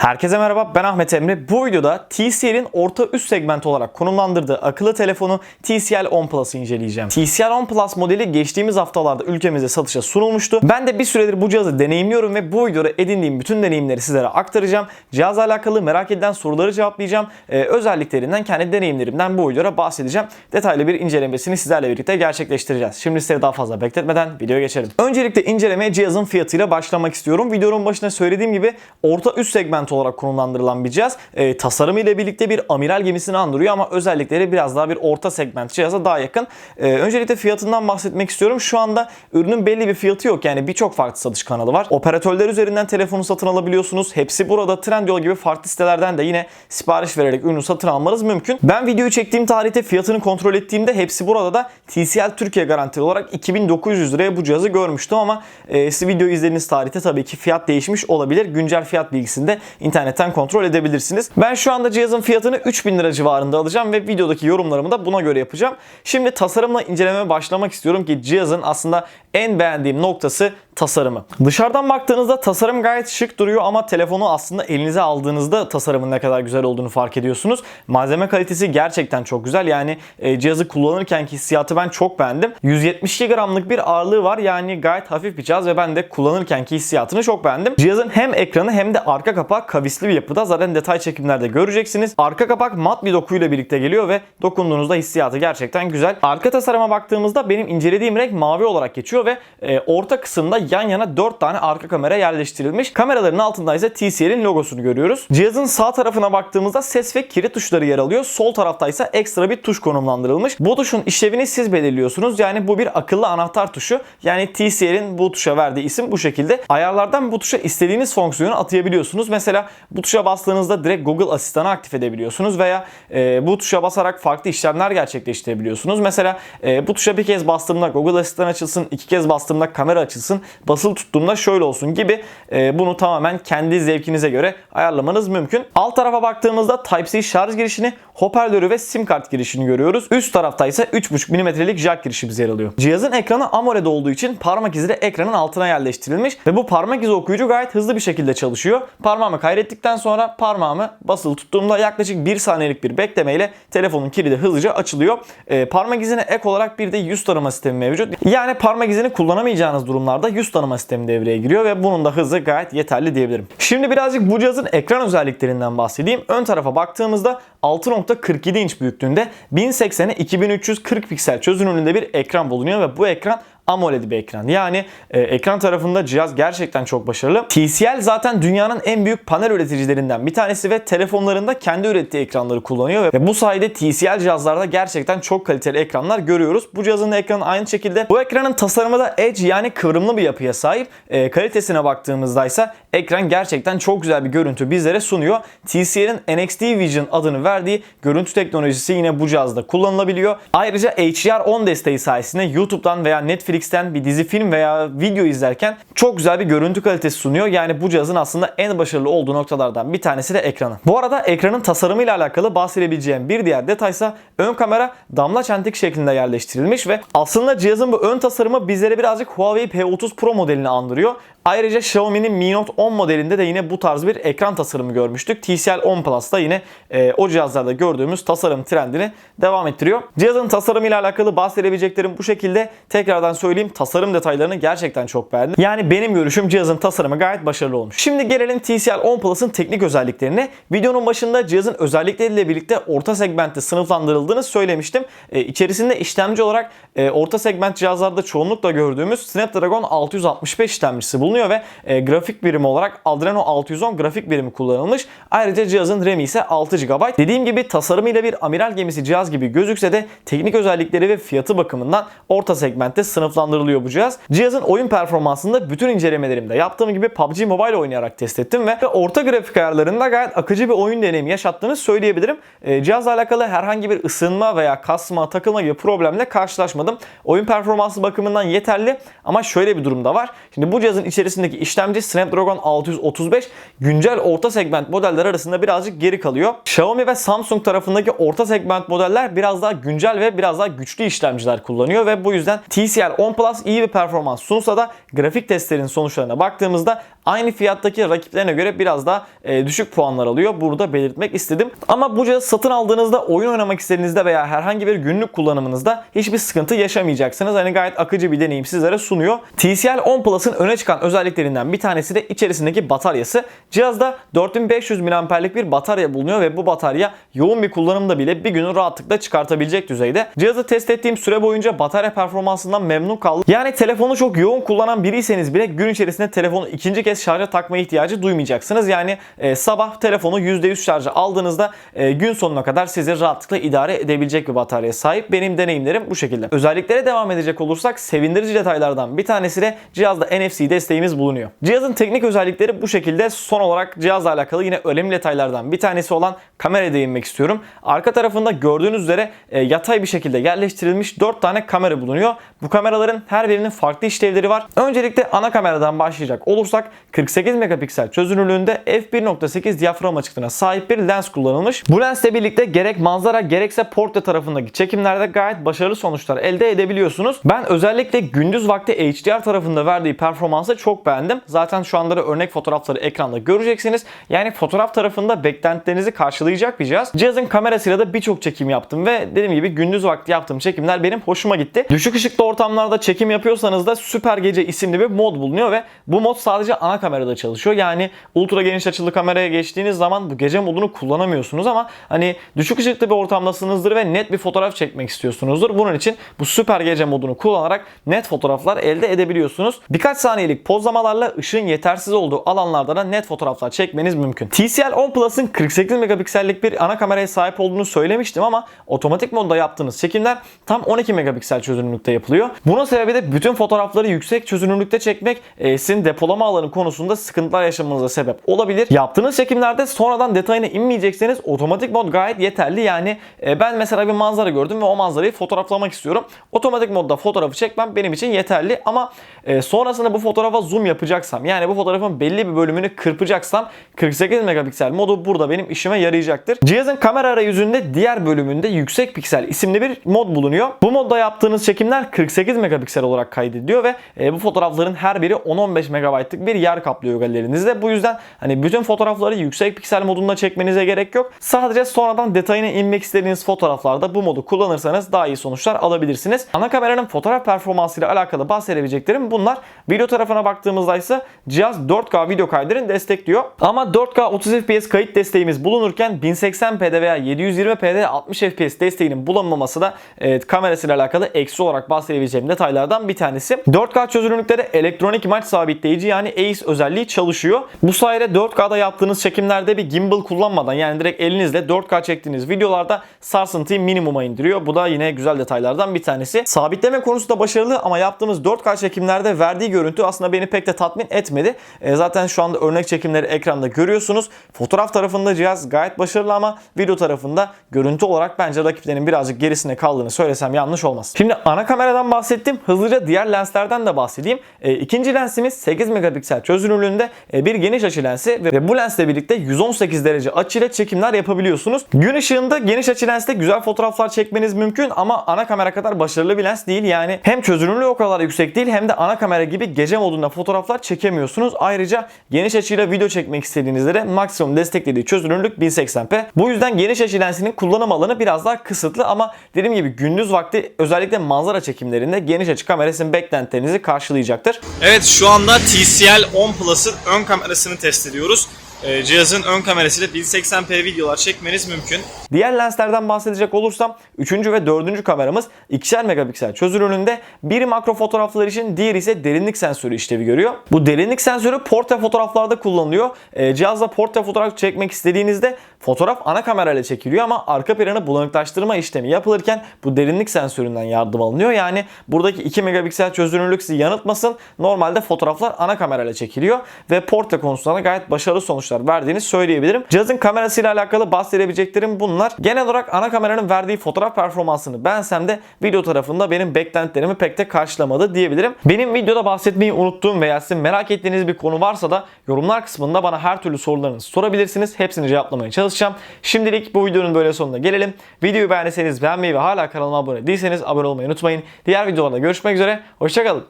Herkese merhaba ben Ahmet Emre. Bu videoda TCL'in orta üst segment olarak konumlandırdığı akıllı telefonu TCL 10 Plus'ı inceleyeceğim. TCL 10 Plus modeli geçtiğimiz haftalarda ülkemize satışa sunulmuştu. Ben de bir süredir bu cihazı deneyimliyorum ve bu videoda edindiğim bütün deneyimleri sizlere aktaracağım. Cihazla alakalı merak edilen soruları cevaplayacağım. Ee, özelliklerinden, kendi deneyimlerimden bu videoda bahsedeceğim. Detaylı bir incelemesini sizlerle birlikte gerçekleştireceğiz. Şimdi sizleri daha fazla bekletmeden videoya geçelim. Öncelikle incelemeye cihazın fiyatıyla başlamak istiyorum. Videonun başında söylediğim gibi orta üst segment olarak konumlandırılan bir cihaz. E, tasarımı ile birlikte bir amiral gemisini andırıyor ama özellikleri biraz daha bir orta segment cihaza daha yakın. E, öncelikle fiyatından bahsetmek istiyorum. Şu anda ürünün belli bir fiyatı yok. Yani birçok farklı satış kanalı var. Operatörler üzerinden telefonu satın alabiliyorsunuz. Hepsi burada Trendyol gibi farklı sitelerden de yine sipariş vererek ürünü satın almanız mümkün. Ben videoyu çektiğim tarihte fiyatını kontrol ettiğimde hepsi burada da TCL Türkiye garantili olarak 2900 liraya bu cihazı görmüştüm ama e, siz videoyu izlediğiniz tarihte tabii ki fiyat değişmiş olabilir. Güncel fiyat bilgisini de internetten kontrol edebilirsiniz. Ben şu anda cihazın fiyatını 3000 lira civarında alacağım ve videodaki yorumlarımı da buna göre yapacağım. Şimdi tasarımla incelemeye başlamak istiyorum ki cihazın aslında en beğendiğim noktası tasarımı. Dışarıdan baktığınızda tasarım gayet şık duruyor ama telefonu aslında elinize aldığınızda tasarımın ne kadar güzel olduğunu fark ediyorsunuz. Malzeme kalitesi gerçekten çok güzel. Yani e, cihazı kullanırkenki hissiyatı ben çok beğendim. 172 gramlık bir ağırlığı var. Yani gayet hafif bir cihaz ve ben de kullanırkenki hissiyatını çok beğendim. Cihazın hem ekranı hem de arka kapağı kavisli bir yapıda. Zaten detay çekimlerde göreceksiniz. Arka kapak mat bir dokuyla birlikte geliyor ve dokunduğunuzda hissiyatı gerçekten güzel. Arka tasarıma baktığımızda benim incelediğim renk mavi olarak geçiyor ve e, orta kısımda yan yana 4 tane arka kamera yerleştirilmiş. Kameraların altında ise TCL'in logosunu görüyoruz. Cihazın sağ tarafına baktığımızda ses ve kilit tuşları yer alıyor. Sol tarafta ise ekstra bir tuş konumlandırılmış. Bu tuşun işlevini siz belirliyorsunuz. Yani bu bir akıllı anahtar tuşu. Yani TCL'in bu tuşa verdiği isim bu şekilde. Ayarlardan bu tuşa istediğiniz fonksiyonu atayabiliyorsunuz. Mesela bu tuşa bastığınızda direkt Google asistanı aktif edebiliyorsunuz veya e, bu tuşa basarak farklı işlemler gerçekleştirebiliyorsunuz. Mesela e, bu tuşa bir kez bastığımda Google asistan açılsın, iki kez bastığımda kamera açılsın, basılı tuttuğumda şöyle olsun gibi e, bunu tamamen kendi zevkinize göre ayarlamanız mümkün. Alt tarafa baktığımızda Type-C şarj girişini, hoparlörü ve sim kart girişini görüyoruz. Üst tarafta ise 3.5 mm'lik jack girişimiz yer alıyor. Cihazın ekranı AMOLED olduğu için parmak izi de ekranın altına yerleştirilmiş ve bu parmak izi okuyucu gayet hızlı bir şekilde çalışıyor. Parmağımı kaydettikten sonra parmağımı basılı tuttuğumda yaklaşık 1 saniyelik bir beklemeyle telefonun kilidi hızlıca açılıyor. E, parmak izine ek olarak bir de yüz tanıma sistemi mevcut. Yani parmak izini kullanamayacağınız durumlarda yüz tanıma sistemi devreye giriyor ve bunun da hızı gayet yeterli diyebilirim. Şimdi birazcık bu cihazın ekran özelliklerinden bahsedeyim. Ön tarafa baktığımızda 6.47 inç büyüklüğünde 1080'e 2340 piksel çözünürlüğünde bir ekran bulunuyor ve bu ekran AMOLED bir ekran. Yani e, ekran tarafında cihaz gerçekten çok başarılı. TCL zaten dünyanın en büyük panel üreticilerinden bir tanesi ve telefonlarında kendi ürettiği ekranları kullanıyor ve bu sayede TCL cihazlarda gerçekten çok kaliteli ekranlar görüyoruz. Bu cihazın ekranı aynı şekilde. Bu ekranın tasarımı da edge yani kıvrımlı bir yapıya sahip. E, kalitesine baktığımızda ise ekran gerçekten çok güzel bir görüntü bizlere sunuyor. TCL'in NXT Vision adını verdiği görüntü teknolojisi yine bu cihazda kullanılabiliyor. Ayrıca HDR10 desteği sayesinde YouTube'dan veya Netflix Netflix'ten bir dizi film veya video izlerken çok güzel bir görüntü kalitesi sunuyor. Yani bu cihazın aslında en başarılı olduğu noktalardan bir tanesi de ekranı. Bu arada ekranın tasarımıyla alakalı bahsedebileceğim bir diğer detaysa ön kamera damla çentik şeklinde yerleştirilmiş ve aslında cihazın bu ön tasarımı bizlere birazcık Huawei P30 Pro modelini andırıyor. Ayrıca Xiaomi'nin Mi Note 10 modelinde de yine bu tarz bir ekran tasarımı görmüştük. TCL 10 Plus'ta yine e, o cihazlarda gördüğümüz tasarım trendini devam ettiriyor. Cihazın tasarımıyla alakalı bahsedebileceklerim bu şekilde. Tekrardan söyleyeyim tasarım detaylarını gerçekten çok beğendim. Yani benim görüşüm cihazın tasarımı gayet başarılı olmuş. Şimdi gelelim TCL 10 Plus'ın teknik özelliklerine. Videonun başında cihazın özellikleriyle birlikte orta segmentte sınıflandırıldığını söylemiştim. E, içerisinde işlemci olarak e, orta segment cihazlarda çoğunlukla gördüğümüz Snapdragon 665 işlemcisi bulunuyor ve e, grafik birimi olarak Adreno 610 grafik birimi kullanılmış. Ayrıca cihazın RAM'i ise 6 GB. Dediğim gibi tasarımıyla bir amiral gemisi cihaz gibi gözükse de teknik özellikleri ve fiyatı bakımından orta segmentte sınıflandırılıyor bu cihaz. Cihazın oyun performansında bütün incelemelerimde yaptığım gibi PUBG Mobile oynayarak test ettim ve orta grafik ayarlarında gayet akıcı bir oyun deneyimi yaşattığını söyleyebilirim. E, cihazla alakalı herhangi bir ısınma veya kasma, takılma gibi problemle karşılaşmadım. Oyun performansı bakımından yeterli ama şöyle bir durum da var. Şimdi bu cihazın içerisindeki işlemci Snapdragon 635 güncel orta segment modeller arasında birazcık geri kalıyor. Xiaomi ve Samsung tarafındaki orta segment modeller biraz daha güncel ve biraz daha güçlü işlemciler kullanıyor ve bu yüzden TCL 10 Plus iyi bir performans sunsa da grafik testlerin sonuçlarına baktığımızda aynı fiyattaki rakiplerine göre biraz daha e, düşük puanlar alıyor. Burada belirtmek istedim. Ama bu cihazı satın aldığınızda oyun oynamak istediğinizde veya herhangi bir günlük kullanımınızda hiçbir sıkıntı yaşamayacaksınız. Hani gayet akıcı bir deneyim sizlere sunuyor. TCL 10 Plus'ın öne çıkan özelliklerinden bir tanesi de içerisindeki bataryası. Cihazda 4500 mAh'lik bir batarya bulunuyor ve bu batarya yoğun bir kullanımda bile bir günü rahatlıkla çıkartabilecek düzeyde. Cihazı test ettiğim süre boyunca batarya performansından memnun kaldım. Yani telefonu çok yoğun kullanan biriyseniz bile gün içerisinde telefonu ikinci kez şarja takma ihtiyacı duymayacaksınız. Yani e, sabah telefonu %100 şarja aldığınızda e, gün sonuna kadar sizi rahatlıkla idare edebilecek bir bataryaya sahip. Benim deneyimlerim bu şekilde. Özelliklere devam edecek olursak sevindirici detaylardan bir tanesi de cihazda NFC desteğimiz bulunuyor. Cihazın teknik özellikleri bu şekilde. Son olarak cihazla alakalı yine önemli detaylardan bir tanesi olan kameraya değinmek istiyorum. Arka tarafında gördüğünüz üzere e, yatay bir şekilde yerleştirilmiş 4 tane kamera bulunuyor. Bu kameraların her birinin farklı işlevleri var. Öncelikle ana kameradan başlayacak olursak 48 megapiksel çözünürlüğünde f1.8 diyafram açıklığına sahip bir lens kullanılmış. Bu lensle birlikte gerek manzara gerekse portre tarafındaki çekimlerde gayet başarılı sonuçlar elde edebiliyorsunuz. Ben özellikle gündüz vakti HDR tarafında verdiği performansı çok beğendim. Zaten şu anda da örnek fotoğrafları ekranda göreceksiniz. Yani fotoğraf tarafında beklentilerinizi karşılayacak bir cihaz. Cihazın kamerasıyla da birçok çekim yaptım ve dediğim gibi gündüz vakti yaptığım çekimler benim hoşuma gitti. Düşük ışıklı ortamlarda çekim yapıyorsanız da Süper Gece isimli bir mod bulunuyor ve bu mod sadece ana kamerada çalışıyor. Yani ultra geniş açılı kameraya geçtiğiniz zaman bu gece modunu kullanamıyorsunuz ama hani düşük ışıklı bir ortamdasınızdır ve net bir fotoğraf çekmek istiyorsunuzdur. Bunun için bu Süper Gece modunu kullanarak net fotoğraflar elde edebiliyorsunuz. Birkaç saniyelik pozlamalarla ışığın yetersiz olduğu alanlarda da net fotoğraflar çekmeniz mümkün. TCL 10 Plus'ın 48 megapiksellik bir ana kameraya sahip olduğunu söylemiştim ama otomatik modda yaptığınız çekimler tam 12 megapiksel çözünürlükte yapılıyor. Bunun sebebi de bütün fotoğrafları yüksek çözünürlükte çekmek e, sizin depolama alanı konusunda sıkıntılar yaşamanıza sebep olabilir. Yaptığınız çekimlerde sonradan detayına inmeyecekseniz otomatik mod gayet yeterli. Yani e, ben mesela bir manzara gördüm ve o manzarayı fotoğraflamak istiyorum. Otomatik modda fotoğrafı çekmem benim için yeterli ama e, sonrasında bu fotoğrafa zoom yapacaksam yani bu fotoğrafın belli bir bölümünü kırpacaksam 48 megapiksel modu burada benim işime yarayacaktır. Cihazın kamera arayüzünde diğer bölümünde yüksek piksel isimli bir mod bulunuyor. Bu modda yaptığınız çekimler 48 megapiksel olarak kaydediliyor ve e, bu fotoğrafların her biri 10-15 megabaytlık bir yer kaplıyor galerinizde. Bu yüzden hani bütün fotoğrafları yüksek piksel modunda çekmenize gerek yok. Sadece sonradan detayına inmek istediğiniz fotoğraflarda bu modu kullanırsanız daha iyi sonuçlar alabilirsiniz. Ana kameranın fotoğraf performansıyla alakalı bahsedebileceklerim bunlar. Video tarafına baktığımızda ise cihaz 4K video kaydını destekliyor. Ama 4K 30 FPS kayıt desteğimiz bulunurken 1080p'de veya 720p'de 60 FPS desteğinin bulunmaması da e, kamerasıyla alakalı eksi olarak bahsedebileceğim detaylardan bir tanesi. 4K çözünürlükte elektronik imaj sabitleyici yani ACE özelliği çalışıyor. Bu sayede 4K'da yaptığınız çekimlerde bir gimbal kullanmadan yani direkt elinizle 4K çektiğiniz videolarda sarsıntıyı minimuma indiriyor. Bu da yine güzel detaylardan bir tanesi. Sabitleme konusu da başarılı ama yaptığımız 4K çekimlerde verdiği görüntü aslında beni pek de tatmin etmedi. E, zaten şu anda örnek çekimleri ekranda görüyorsunuz. Fotoğraf tarafında cihaz gayet başarılı ama video tarafında görüntü olarak bence rakiplerinin birazcık gerisine kaldığını söylesem yanlış olmaz. Şimdi ana kameradan bahsettim. Hızlıca diğer lenslerden de bahsedeyim. E, ikinci lensimiz 8 megapiksel çözünürlüğünde e, bir geniş açı lensi ve bu lensle birlikte 118 derece açıyla çekimler yapabiliyorsunuz. Gün ışığında geniş açı lensle güzel fotoğraflar çekmeniz mümkün ama ana kamera kadar başarılı bir lens değil. Yani hem çözünürlüğü o kadar yüksek değil hem de ana kamera gibi gece modunda fotoğraflar çekemiyorsunuz. Ayrıca geniş açıyla video çekmek istediğinizde de maksimum desteklediği çözünürlük 1080p. Bu yüzden geniş açı lensinin kullanım alanı biraz daha kısıtlı ama dediğim gibi gündüz vakti özellikle manzara çekimlerinde geniş açı kamerasının beklentilerinizi karşılayacaktır. Evet şu anda TCL 10 Plus'ın ön kamerasını test ediyoruz. Ee, cihazın ön kamerasıyla 1080p videolar çekmeniz mümkün. Diğer lenslerden bahsedecek olursam 3. ve 4. kameramız 2'şer megapiksel çözünürlüğünde biri makro fotoğraflar için diğeri ise derinlik sensörü işlevi görüyor. Bu derinlik sensörü portre fotoğraflarda kullanılıyor. Ee, cihazla portre fotoğraf çekmek istediğinizde fotoğraf ana kamerayla çekiliyor ama arka planı bulanıklaştırma işlemi yapılırken bu derinlik sensöründen yardım alınıyor. Yani buradaki 2 megapiksel çözünürlük sizi yanıltmasın. Normalde fotoğraflar ana kamerayla çekiliyor ve portre konusunda da gayet başarılı sonuçlar verdiğini söyleyebilirim. Cihazın kamerasıyla alakalı bahsedebileceklerim bunlar. Genel olarak ana kameranın verdiği fotoğraf performansını beğensem de video tarafında benim beklentilerimi pek de karşılamadı diyebilirim. Benim videoda bahsetmeyi unuttuğum veya sizin merak ettiğiniz bir konu varsa da yorumlar kısmında bana her türlü sorularınızı sorabilirsiniz. Hepsini cevaplamaya çalışacağım. Şimdilik bu videonun böyle sonuna gelelim. Videoyu beğendiyseniz beğenmeyi ve hala kanalıma abone değilseniz abone olmayı unutmayın. Diğer videolarda görüşmek üzere. Hoşçakalın.